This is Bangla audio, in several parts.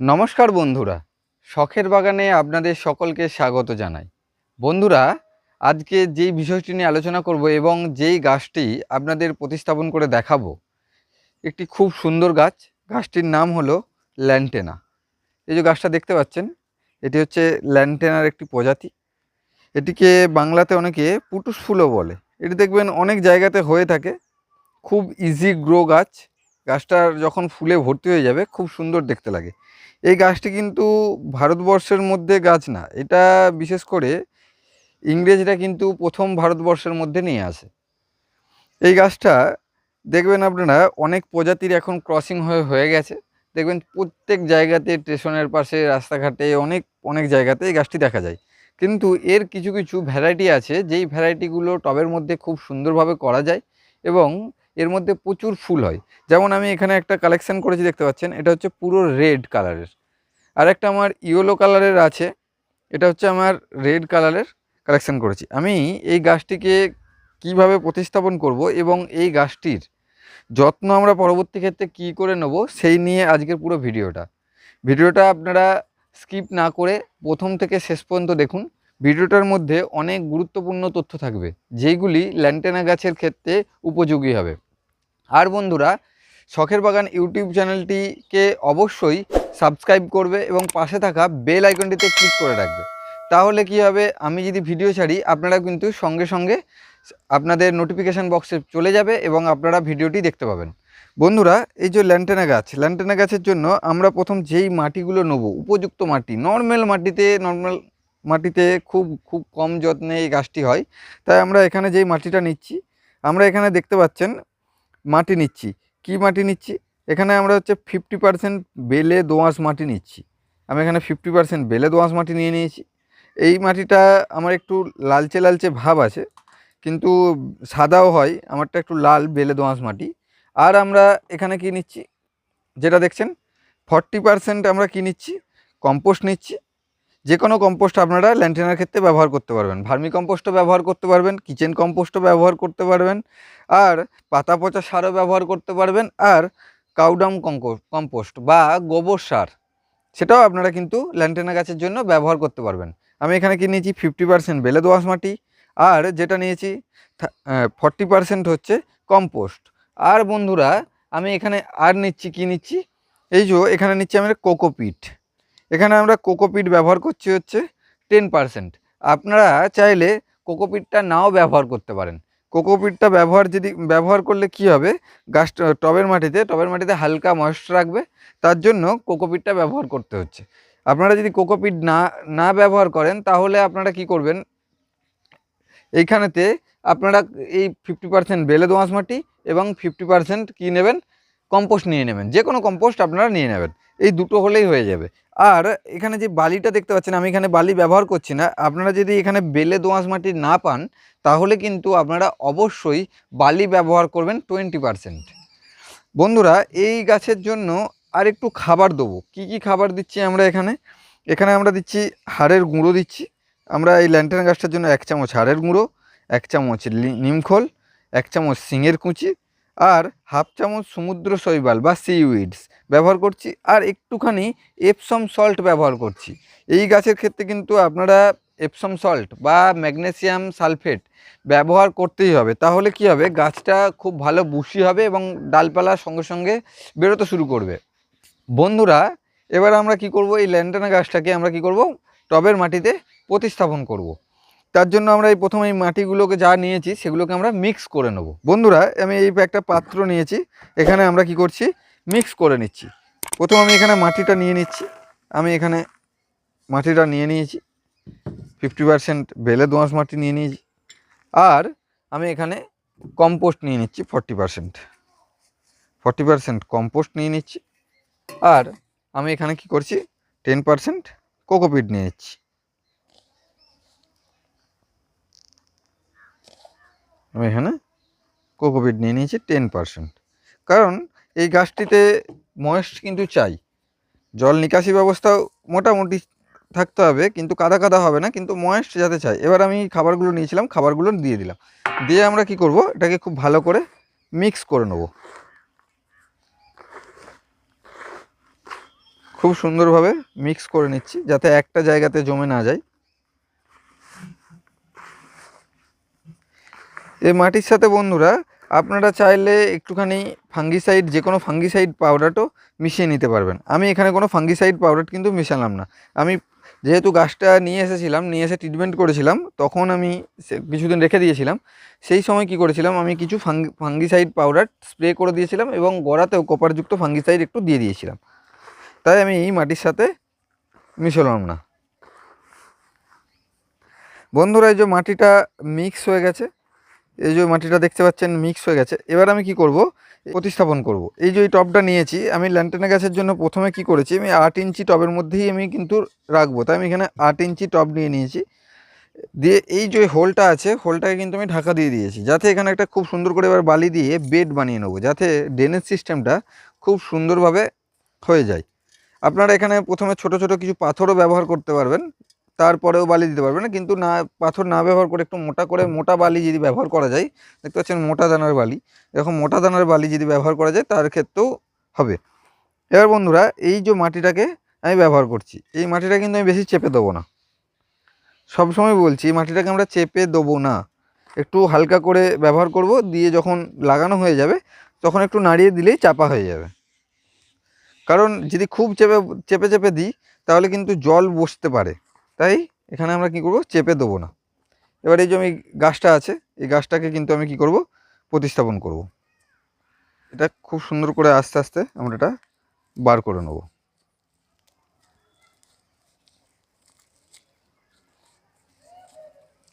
নমস্কার বন্ধুরা, শখের বাগানে আপনাদের সকলকে স্বাগত জানাই। বন্ধুরা, আজকে যেই বিষয়টি নিয়ে আলোচনা করব এবং যেই গাছটি আপনাদের প্রতিস্থাপন করে দেখাবো, একটি খুব সুন্দর গাছ। গাছটির নাম হলো ল্যান্টেনা। এই যে গাছটা দেখতে পাচ্ছেন, এটি হচ্ছে ল্যান্টেনার একটি প্রজাতি। এটিকে বাংলাতে অনেকে পুটুস ফুলও বলে। এটি দেখবেন অনেক জায়গাতে হয়ে থাকে। খুব ইজি গ্রো গাছ। গাছটার যখন ফুলে ভর্তি হয়ে যাবে, খুব সুন্দর দেখতে লাগে। এই গাছটি কিন্তু ভারতবর্ষের মধ্যে গাছ না, এটা বিশেষ করে ইংরেজরা কিন্তু প্রথম ভারতবর্ষের মধ্যে নিয়ে আসে। এই গাছটা দেখবেন আপনারা, অনেক প্রজাতির এখন ক্রসিং হয়ে হয়ে গেছে। দেখবেন প্রত্যেক জায়গাতে স্টেশনের পাশে, রাস্তাঘাটে, অনেক অনেক জায়গাতে এই গাছটি দেখা যায়। কিন্তু এর কিছু কিছু ভ্যারাইটি আছে, যেই ভ্যারাইটিগুলো টবের মধ্যে খুব সুন্দরভাবে করা যায় এবং এর মধ্যে প্রচুর ফুল হয়। যেমন আমি এখানে একটা কালেকশন করেছি, দেখতে পাচ্ছেন? এটা হচ্ছে পুরো রেড কালারের আর একটা আমার ইয়েলো কালারের আছে। এটা হচ্ছে আমার রেড কালারের কালেকশন করেছি। আমি এই গাছটিকে কীভাবে প্রতিস্থাপন করব এবং এই গাছটির যত্ন আমরা পরবর্তী ক্ষেত্রে কী করে নেব, সেই নিয়ে আজকের পুরো ভিডিওটা। ভিডিওটা আপনারা স্কিপ না করে প্রথম থেকে শেষ পর্যন্ত দেখুন। ভিডিওটার মধ্যে অনেক গুরুত্বপূর্ণ তথ্য থাকবে, যেইগুলি ল্যান্টেনা গাছের ক্ষেত্রে উপযোগী হবে। আর বন্ধুরা, শখের বাগান ইউটিউব চ্যানেলটিকে অবশ্যই সাবস্ক্রাইব করবে এবং পাশে থাকা বেল আইকনটিতে ক্লিক করে রাখবে। তাহলে কি হবে? আমি যদি ভিডিও ছাড়ি, আপনারা কিন্তু সঙ্গে সঙ্গে আপনাদের নোটিফিকেশান বক্সে চলে যাবে এবং আপনারা ভিডিওটি দেখতে পাবেন। বন্ধুরা, এই যে ল্যান্টেনা গাছ, ল্যান্টেনা গাছের জন্য আমরা প্রথম যেই মাটিগুলো নেব, উপযুক্ত মাটি, নর্মাল মাটিতে নর্মাল মাটিতে খুব খুব কম যত্নে এই গাছটি হয়। তাই আমরা এখানে যেই মাটিটা নিচ্ছি, আমরা এখানে দেখতে পাচ্ছেন মাটি নিচ্ছি। কি মাটি নিচ্ছি? এখানে আমরা হচ্ছে ফিফটি পার্সেন্ট বেলে দোআঁশ মাটি নিচ্ছি। আমি এখানে ফিফটি পার্সেন্ট বেলে দোআঁশ মাটি নিয়ে নিয়েছি। এই মাটিটা আমার একটু লালচে লালচে ভাব আছে, কিন্তু সাদাও হয়, আমারটা একটু লাল বেলে দোআঁশ মাটি। আর আমরা এখানে কি নিচ্ছি? যেটা দেখছেন ফর্টি পার্সেন্ট আমরা কি নিচ্ছি? কম্পোস্ট নিচ্ছি। যে কোনো কম্পোস্ট আপনারা ল্যান্টেনার ক্ষেত্রে ব্যবহার করতে পারবেন। ভার্মি কম্পোস্টও ব্যবহার করতে পারবেন কিচেন কম্পোস্টও ব্যবহার করতে পারবেন, আর পাতা পচা সারও ব্যবহার করতে পারবেন, আর কাউডাম কম্পোস্ট বা গোবর সার, সেটাও আপনারা কিন্তু ল্যান্টেনা গাছের জন্য ব্যবহার করতে পারবেন। আমি এখানে কি নিয়েছি? ফিফটি পার্সেন্ট বেলে দোআঁশ মাটি, আর যেটা নিয়েছি ফর্টি পার্সেন্ট হচ্ছে কম্পোস্ট আর বন্ধুরা, আমি এখানে আর নিচ্ছি, কি নিচ্ছি? এই যে এখানে নিচ্ছি আমরা কোকোপিট এখানে আমরা কোকোপিট ব্যবহার করছি হচ্ছে টেন পার্সেন্ট আপনারা চাইলে কোকোপিটটা নাও ব্যবহার করতে পারেন। কোকোপিটটা ব্যবহার যদি, ব্যবহার করলে কি হবে? গাছ, টবের মাটিতে টবের মাটিতে হালকা ময়েস্ট রাখবে, তার জন্য কোকোপিটটা ব্যবহার করতে হচ্ছে। আপনারা যদি কোকোপিট না না ব্যবহার করেন, তাহলে আপনারা কি করবেন? এইখানেতে আপনারা এই ফিফটি পার্সেন্ট বেলে দোঁয়াশ মাটি এবং ফিফটি পার্সেন্ট কী নেবেন? কম্পোস্ট নিয়ে নেবেন যে কোনো কম্পোস্ট আপনারা নিয়ে নেবেন, এই দুটো হলেই হয়ে যাবে। আর এখানে যে বালিটা দেখতে পাচ্ছেন, আমি এখানে বালি ব্যবহার করছি না, আপনারা যদি এখানে বেলে দোঁয়াশ মাটি না পান, তাহলে কিন্তু আপনারা অবশ্যই বালি ব্যবহার করবেন টোয়েন্টি পারসেন্ট। বন্ধুরা, এই গাছের জন্য আর একটু খাবার দেবো। কি কি খাবার দিচ্ছি আমরা এখানে? এখানে আমরা দিচ্ছি হাড়ের গুঁড়ো দিচ্ছি। আমরা এই ল্যান্টেন গাছটার জন্য এক চামচ হাড়ের গুঁড়ো, এক চামচ নিমখোল, এক চামচ সিঙের কুচি আর হাফ চামচ সমুদ্র শৈবাল বা সি উইডস ব্যবহার করছি। আর একটুখানি এপসম সল্ট ব্যবহার করছি। এই গাছের ক্ষেত্রে কিন্তু আপনারা এপসম সল্ট বা ম্যাগনেসিয়াম সালফেট ব্যবহার করতেই হবে। তাহলে কি হবে? গাছটা খুব ভালো বুশি হবে এবং ডালপালা সঙ্গে সঙ্গে বেরোতে শুরু করবে। বন্ধুরা, এবার আমরা কি করব? এই ল্যান্টানা গাছটাকে আমরা কি করব? টবের মাটিতে প্রতিস্থাপন করব। তার জন্য আমরা এই প্রথমে এই মাটিগুলোকে যা নিয়েছি সেগুলোকে আমরা মিক্স করে নেব। বন্ধুরা, আমি এই একটা পাত্র নিয়েছি, এখানে আমরা কি করছি? মিক্স করে নিচ্ছি। প্রথম আমি এখানে মাটিটা নিয়ে নিচ্ছি। আমি এখানে মাটিটা নিয়ে নিয়েছি। ফিফটি পারসেন্ট বেলে দোঁয়াশ মাটি নিয়ে নিয়েছি। আর আমি এখানে কম্পোস্ট নিয়ে নিচ্ছি forty percent forty percent compost নিয়ে নিচ্ছি। আর আমি এখানে কি করছি? টেন পারসেন্ট কোকোপিট নিয়ে নিচ্ছি। আমি এখানে কোকোপিট নিয়ে নিয়েছি টেন পারসেন্ট। কারণ এই গাছটিতে ময়েস্ট কিন্তু চাই। জল নিকাশি ব্যবস্থাও মোটামুটি থাকতে হবে, কিন্তু কাদা কাদা হবে না, কিন্তু ময়েস্ট যাতে চাই। এবার আমি খাবারগুলো নিয়েছিলাম, খাবারগুলো দিয়ে দিলাম। দিয়ে আমরা কি করব? এটাকে খুব ভালো করে মিক্স করে নেব। খুব সুন্দরভাবে মিক্স করে নিচ্ছি, যাতে একটা জায়গাতে জমে না যায়। এই মাটির সাথে বন্ধুরা, আপনারা চাইলে একটুখানি ফাঙ্গিসাইড যে কোনো ফাঙ্গিসাইড পাউডারও মিশিয়ে নিতে পারবেন। আমি এখানে কোনো ফাঙ্গিসাইড পাউডার কিন্তু মিশালাম না। আমি যেহেতু গাছটা নিয়ে এসেছিলাম, নিয়ে এসে ট্রিটমেন্ট করেছিলাম, তখন আমি কিছুদিন রেখে দিয়েছিলাম। সেই সময় কি করেছিলাম, আমি কিছু ফাঙ্গি ফাঙ্গিসাইড পাউডার স্প্রে করে দিয়েছিলাম এবং গোড়াতেও কপারযুক্ত ফাঙ্গিসাইড একটু দিয়ে দিয়েছিলাম। তাই আমি এই মাটির সাথে মিশলাম না। বন্ধুরা, এই যে মাটিটা মিক্স হয়ে গেছে এই যে মাটিটা দেখতে পাচ্ছেন মিক্স হয়ে গেছে। এবার আমি কি করব? প্রতিস্থাপন করব। এই যে টবটা নিয়েছি, আমি ল্যান্টেনা গাছের জন্য প্রথমে কি করেছি, আমি আট ইঞ্চি টবের মধ্যেই আমি কিন্তু রাখব। তাই আমি এখানে আট ইঞ্চি টব নিয়ে নিয়েছি। দিয়ে এই যে হোলটা আছে, হোলটাকে কিন্তু আমি ঢাকা দিয়ে দিয়েছি, যাতে এখানে একটা খুব সুন্দর করে এবার বালি দিয়ে বেড বানিয়ে নেব, যাতে ড্রেনেজ সিস্টেমটা খুব সুন্দরভাবে হয়ে যায়। আপনারা এখানে প্রথমে ছোট ছোট কিছু পাথরও ব্যবহার করতে পারবেন। তারপরেও বালি দিতে পারবে না। কিন্তু না, পাথর না ব্যবহার করে একটু মোটা করে মোটা বালি যদি ব্যবহার করা যায়, দেখতে পাচ্ছেন মোটা দানার বালি, এরকম মোটা দানার বালি যদি ব্যবহার করা যায়, তার ক্ষেত্রেও হবে। এবার বন্ধুরা, এই যে মাটিটাকে আমি ব্যবহার করছি, এই মাটিটা কিন্তু আমি বেশি চেপে দেবো না। সবসময় বলছি, এই মাটিটাকে আমরা চেপে দেবো না। একটু হালকা করে ব্যবহার করব, দিয়ে যখন লাগানো হয়ে যাবে, তখন একটু নাড়িয়ে দিলেই চাপা হয়ে যাবে। কারণ যদি খুব চেপে চেপে চেপে দিই, তাহলে কিন্তু জল বসতে পারে। তাই এখানে আমরা কি করব? চেপে দেবো না। এবার এই যে আমি গাছটা আছে, এই গাছটাকে কিন্তু আমি কি করব? প্রতিস্থাপন করব। এটা খুব সুন্দর করে আস্তে আস্তে আমরা এটা বার করে নেব।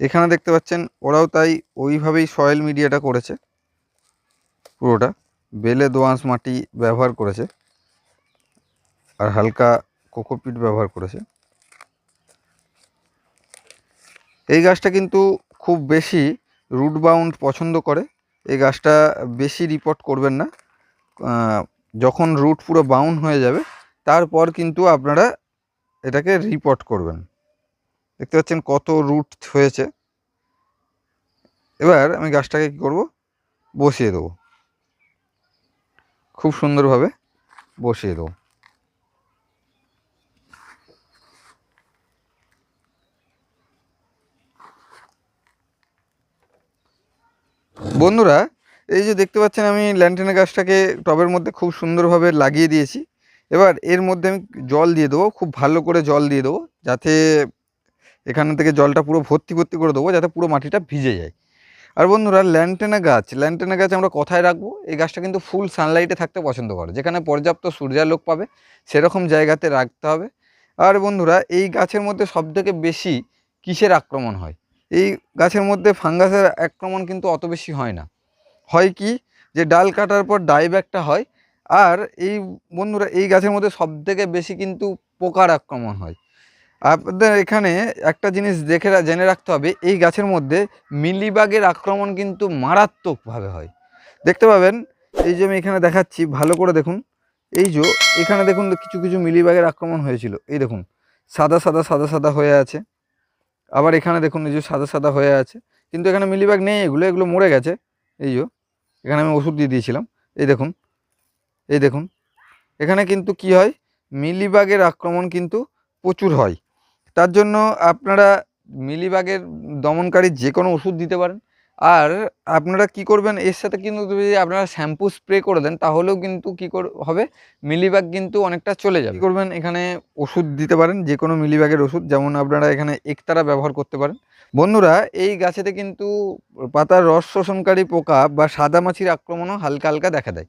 এখানে দেখতে পাচ্ছেন, ওরাও তাই ওইভাবেই সয়েল মিডিয়াটা করেছে। পুরোটা। বেলে দোআঁশ মাটি ব্যবহার করেছে। আর হালকা কোকোপিট ব্যবহার করেছে। এই গাছটা কিন্তু খুব বেশি রুট বাউন্ড পছন্দ করে। এই গাছটা বেশি রিপোর্ট করবেন না। যখন রুট পুরো বাউন্ড হয়ে যাবে, তারপর কিন্তু আপনারা এটাকে রিপোর্ট করবেন। দেখতে পাচ্ছেন কত রুট হয়েছে। এবার আমি গাছটাকে কী করব? বসিয়ে দেবো। খুব সুন্দরভাবে বসিয়ে দেবো। বন্ধুরা, এই যে দেখতে পাচ্ছেন আমি ল্যান্টেনা গাছটাকে টবের মধ্যে খুব সুন্দরভাবে লাগিয়ে দিয়েছি। এবার এর মধ্যে আমি জল দিয়ে দেবো, খুব ভালো করে জল দিয়ে দেবো, যাতে এখান থেকে জলটা পুরো ভর্তি ভর্তি করে দেবো, যাতে পুরো মাটিটা ভিজে যায়। আর বন্ধুরা ল্যান্টেনা গাছ ল্যান্টেনা গাছ আমরা কোথায় রাখব? এই গাছটা কিন্তু ফুল সানলাইটে থাকতে পছন্দ করে। যেখানে পর্যাপ্ত সূর্যালোক পাবে, সেরকম জায়গাতে রাখতে হবে। আর বন্ধুরা, এই গাছের মধ্যে সবথেকে বেশি কিসের আক্রমণ হয়? এই গাছের মধ্যে ফাঙ্গাসের আক্রমণ কিন্তু অত বেশি হয় না। হয় কি যে ডাল কাটার পর ডাইব্যাকটা হয় আর এই বন্ধুরা এই গাছের মধ্যে সবথেকে বেশি কিন্তু পোকার আক্রমণ হয়। আপনাদের এখানে একটা জিনিস দেখে জেনে রাখতে হবে, এই গাছের মধ্যে মিলিবাগের আক্রমণ কিন্তু মারাত্মকভাবে হয়। দেখতে পাবেন, এই যে আমি এখানে দেখাচ্ছি, ভালো করে দেখুন। এই যে এখানে দেখুন, কিছু কিছু মিলিবাগের আক্রমণ হয়েছিল। এই দেখুন, সাদা সাদা সাদা সাদা হয়ে আছে। আবার এখানে দেখুন এই যে সাদা সাদা হয়ে আছে। কিন্তু এখানে মিলিবাগ নেই, এগুলো এগুলো মরে গেছে। এই যে, এখানে আমি ওষুধ দিয়ে দিয়েছিলাম। এই দেখুন এই দেখুন। এখানে কিন্তু কি হয়? মিলিবাগের আক্রমণ কিন্তু প্রচুর হয়। তার জন্য আপনারা মিলিবাগের দমনকারী যে কোনো ওষুধ দিতে পারেন। আর আপনারা কি করবেন, এর সাথে কিন্তু যদি আপনারা শ্যাম্পু স্প্রে করে দেন, তাহলেও কিন্তু কি হবে? মিলিবাগ কিন্তু অনেকটা চলে যাবে। কী করবেন, এখানে ওষুধ দিতে পারেন যে কোনো মিলিবাগের ওষুধ, যেমন আপনারা এখানে একতারা ব্যবহার করতে পারেন। বন্ধুরা, এই গাছেতে কিন্তু পাতার রস শোষণকারী পোকা বা সাদা মাছির আক্রমণও হালকা হালকা দেখা দেয়।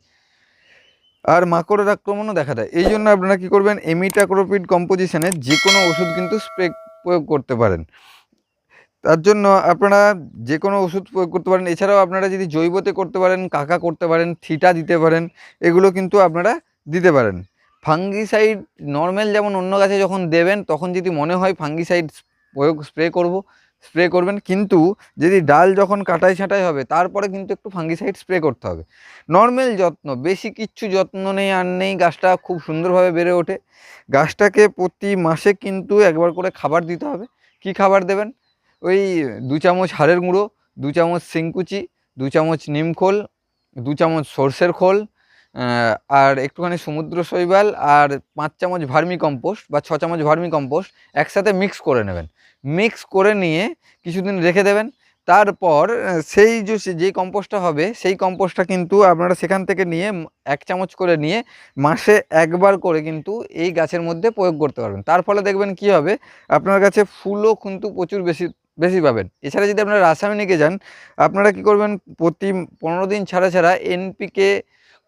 আর মাকড়ের আক্রমণও দেখা দেয়। এই জন্য আপনারা কী করবেন, এমিটাক্রোপিড কম্পোজিশনে যে কোনো ওষুধ কিন্তু স্প্রে প্রয়োগ করতে পারেন। তার জন্য আপনারা যে কোনো ওষুধ প্রয়োগ করতে পারেন। এছাড়াও আপনারা যদি জৈবতে করতে পারেন, কাকা করতে পারেন, থিটা দিতে পারেন, এগুলো কিন্তু আপনারা দিতে পারেন। ফাঙ্গিসাইড নর্মাল যেমন অন্য গাছে যখন দেবেন, তখন যদি মনে হয় ফাঙ্গিসাইড প্রয়োগ, স্প্রে করব, স্প্রে করবেন। কিন্তু যদি ডাল যখন কাটাই ছাঁটাই হবে, তারপরে কিন্তু একটু ফাঙ্গিসাইড স্প্রে করতে হবে। নর্মাল যত্ন, বেশি কিচ্ছু যত্ন নেই, আর নেই। গাছটা খুব সুন্দরভাবে বেড়ে ওঠে। গাছটাকে প্রতি মাসে কিন্তু একবার করে খাবার দিতে হবে। কি খাবার দেবেন? ওই দু চামচ হাড়ের গুঁড়ো, দু চামচ শিংকুচি, দু চামচ নিমখোল দু চামচ সর্ষের খোল আর একটুখানি সমুদ্র শৈবাল আর পাঁচ চামচ ভার্মি কম্পোস্ট বা ছ চামচ ভার্মি কম্পোস্ট একসাথে মিক্স করে নেবেন। মিক্স করে নিয়ে কিছুদিন রেখে দেবেন। তারপর সেই যে যেই কম্পোস্টটা হবে, সেই কম্পোস্টটা কিন্তু আপনারা সেখান থেকে নিয়ে এক চামচ করে নিয়ে মাসে একবার করে কিন্তু এই গাছের মধ্যে প্রয়োগ করতে পারবেন। তার ফলে দেখবেন কি হবে, আপনার কাছে ফুলও কিন্তু প্রচুর বেশি বেশি পাবেন। এছাড়া যদি আপনারা রাসায়নিকে যান, আপনারা কি করবেন? প্রতি পনেরো দিন ছাড়া ছাড়া এনপিকে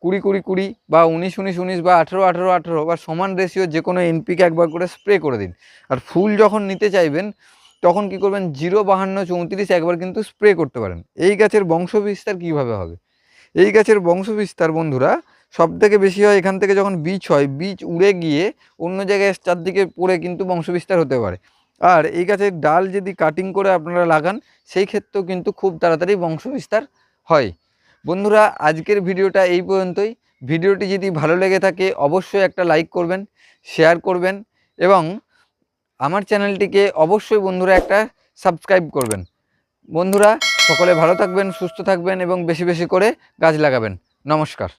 কুড়ি কুড়ি কুড়ি বা উনিশ উনিশ উনিশ বা আঠেরো আঠেরো আঠেরো বা সমান রেশিও যে কোনো এনপিকে একবার করে স্প্রে করে দিন। আর ফুল যখন নিতে চাইবেন, তখন কি করবেন? জিরো বাহান্ন চৌত্রিশ একবার কিন্তু স্প্রে করতে পারেন। এই গাছের বংশ বিস্তার কীভাবে হবে? এই গাছের বংশ বিস্তার বন্ধুরা সব থেকে বেশি হয় এখান থেকে যখন বীজ হয়, বীজ উড়ে গিয়ে অন্য জায়গায় চারদিকে পড়ে কিন্তু বংশ বিস্তার হতে পারে। আর এই গাছের ডাল যদি কাটিং করে আপনারা লাগান, সেই ক্ষেত্রেও কিন্তু খুব তাড়াতাড়ি বংশ বিস্তার হয়। বন্ধুরা, আজকের ভিডিওটা এই পর্যন্তই। ভিডিওটি যদি ভালো লেগে থাকে, অবশ্যই একটা লাইক করবেন শেয়ার করবেন এবং আমার চ্যানেলটিকে অবশ্যই বন্ধুরা একটা সাবস্ক্রাইব করবেন। বন্ধুরা, সকলে ভালো থাকবেন, সুস্থ থাকবেন এবং বেশি বেশি করে গাছ লাগাবেন। নমস্কার।